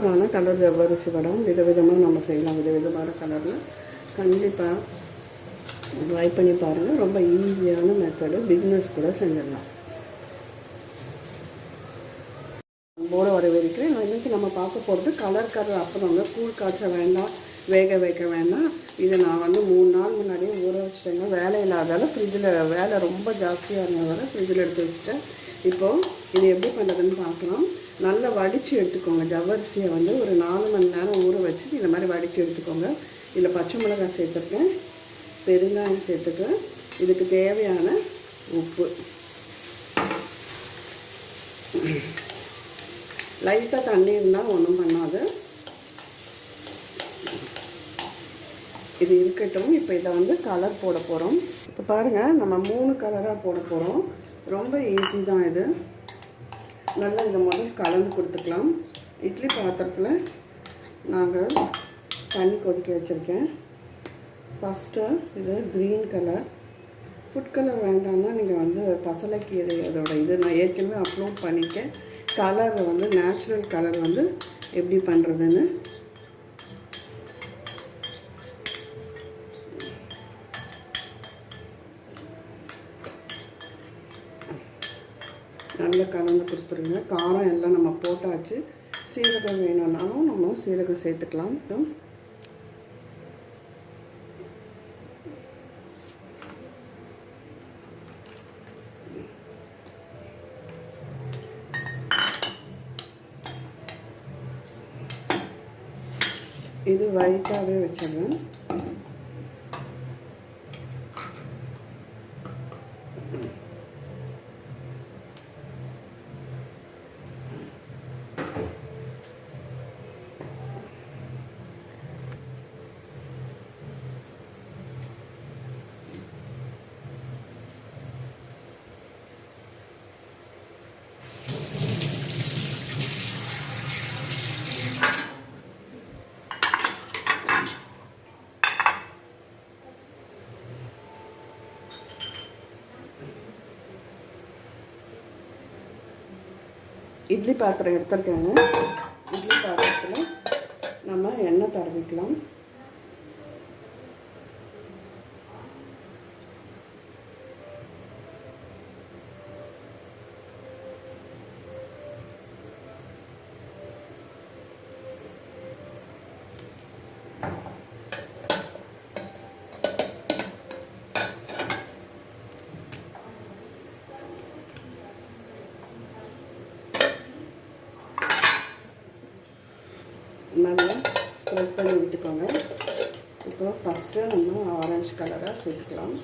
சூப்பரான கலர் ஜவ்வரிசி படம் விதவிதமாக நம்ம செய்யலாம். விதவிதமான கலரில் கண்டிப்பாக ட்ரை பண்ணி பாருங்கள் ரொம்ப ஈஸியான மெத்தடு பிஸ்னஸ் கூட செஞ்சிடலாம். போட வரவேற்கிறேன். இன்றைக்கி நம்ம பார்க்க போகிறது கலர் கலர் அப்புறங்க கூழ் காய்ச்ச வேண்டாம் வேக வைக்க வேண்டாம். இதை நான் வந்து மூணு நாள் முன்னாடியே ஊற வச்சுட்டேங்க. வேலை இல்லாதால ஃப்ரிட்ஜில் வேலை ரொம்ப ஜாஸ்தியாக இருந்ததால ஃப்ரிட்ஜில் எடுத்து வச்சுட்டேன். இப்போது இது எப்படி பண்ணுறதுன்னு பார்க்கலாம். நல்லா வடித்து எடுத்துக்கோங்க. ஜவ்வரிசியை வந்து ஒரு நாலு மணி நேரம் ஊற வச்சு இந்த மாதிரி வடித்து எடுத்துக்கோங்க. இதில் பச்சை மிளகாய் சேர்த்துருக்கேன். பெருங்காயம் சேர்த்துக்கிறேன் இதுக்கு தேவையான உப்பு. லைட்டாக தண்ணி இருந்தால் ஒன்றும் பண்ணாது. இது இருக்கட்டும். இப்போ இதை வந்து கலர் போட போகிறோம் இப்போ பாருங்கள் நம்ம மூணு கலராக போட போகிறோம் ரொம்ப ஈஸி தான் இது. நல்லா இதை முதல் கலந்து கொடுத்துக்கலாம். இட்லி பாத்திரத்தில் நாங்கள் தண்ணி கொதிக்க வச்சுருக்கேன். ஃபஸ்ட்டு இது க்ரீன் கலர் ஃபுட் கலர் வேண்டாம்னா நீங்கள் வந்து பசலைக்கீரை அதோட இது நான் ஏற்கனவே அப்லோட் பண்ணிக்க கலர் வந்து நேச்சுரல் கலர் வந்து எப்படி பண்ணுறதுன்னு நல்லா கலந்து கொடுத்துருங்க. காரம் எல்லாம் நம்ம போட்டாச்சு. சீரகம் வேணும்னாலும் நம்ம சீரகம் சேர்த்துக்கலாம். இது வைட்டாகவே வச்சிடுறேன். இட்லி பாத்திரம் எடுத்துருக்கேங்க. இட்லி பாத்திரத்தில் நம்ம எண்ணெய் தடவிக்கலாம். நல்லா ஸ்ப்ரெட் பண்ணி விட்டுக்கோங்க. இப்போ ஃபஸ்ட்டு நம்ம ஆரஞ்சு கலராக சேர்த்துக்கலாம்.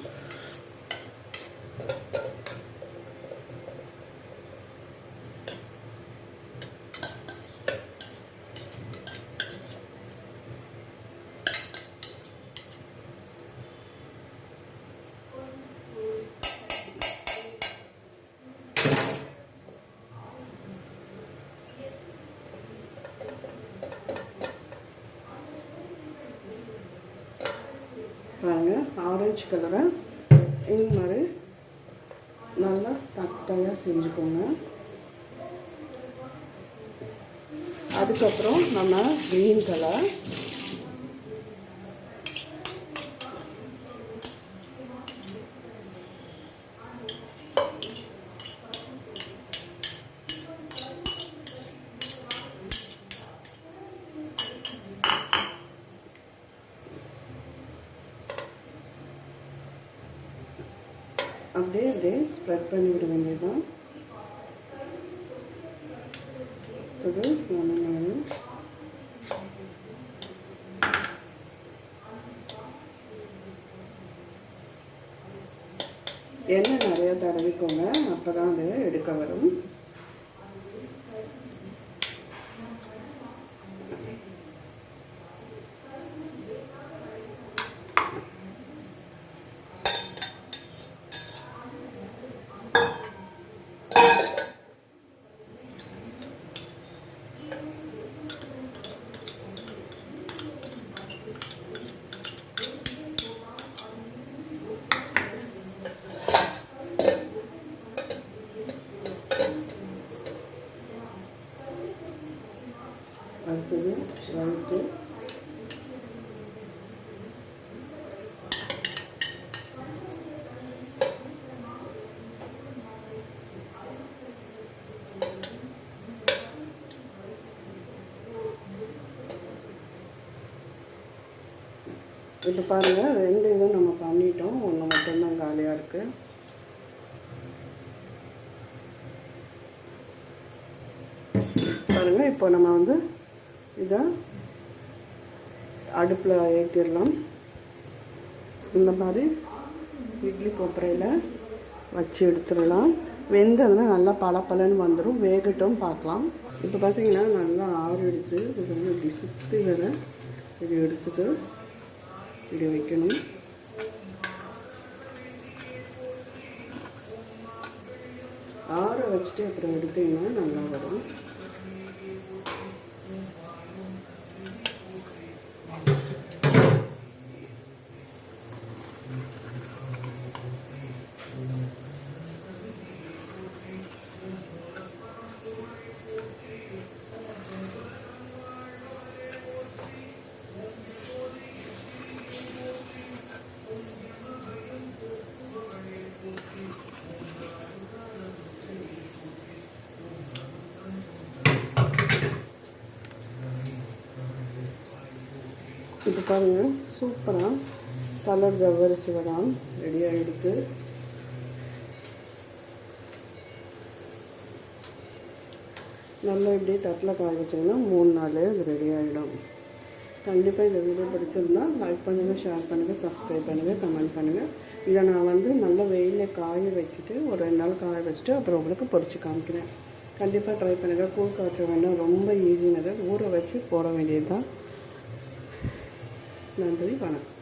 பாருங்கள் ஆரஞ்சு கலரை இந்த மாதிரி நல்லா தட்டையாக செஞ்சுக்கோங்க. அதுக்கப்புறம் நம்ம க்ரீன் கலர் அப்படியே அப்படியே ஸ்ப்ரெட் பண்ணி விட வேண்டியதுதான். அடுத்தது ஒன்று எண்ணெய் நிறையா தடவிக்கோங்க அப்போ தான் அது எடுக்க வரும். இப்போ பாருங்கள் ரெண்டு இதுவும் நம்ம பண்ணிட்டோம். ஒன்று மட்டும்தான் காலியாக இருக்குது பாருங்கள் இப்போ நம்ம வந்து இதை அடுப்பில் ஏற்றிடலாம் இந்த மாதிரி இட்லி கொப்பரையில் வச்சு எடுத்துடலாம். வெந்ததுன்னா நல்லா பளபளன்னு வந்துடும் வேகட்டும் பார்க்கலாம். இப்போ பார்த்தீங்கன்னா நல்லா ஆறிடுச்சு. இது வந்து இப்படி சுற்றி வர இது எடுத்துட்டு இப்படி வைக்கணும். ஆற வச்சுட்டு அப்புறம் எடுத்தீங்கன்னா நல்லா வரும். இது பாருங்கள் சூப்பராக கலர் ஜவ்வரிசி வடாம் ரெடி ஆகிடுது நல்லா இப்படி தட்டில் காய வச்சிங்கன்னா மூணு நாள் இது ரெடி ஆகிடும் கண்டிப்பாக இந்த வீடியோ பிடிச்சிருந்தா லைக் பண்ணுங்கள் ஷேர் பண்ணுங்கள் சப்ஸ்கிரைப் பண்ணுங்கள் கமெண்ட் பண்ணுங்கள் இதை நான் வந்து நல்ல வெயிலில் காய வச்சுட்டு ஒரு ரெண்டு நாள் காய வச்சுட்டு அப்புறம் உங்களுக்கு பொறிச்சு காமிக்கிறேன். கண்டிப்பாக ட்ரை பண்ணுங்கள் கூழ் காய்ச்ச வேண்டாம். ரொம்ப ஈஸியானது ஊற வச்சு போட வேண்டியது தான் நன்றி வணக்கம்.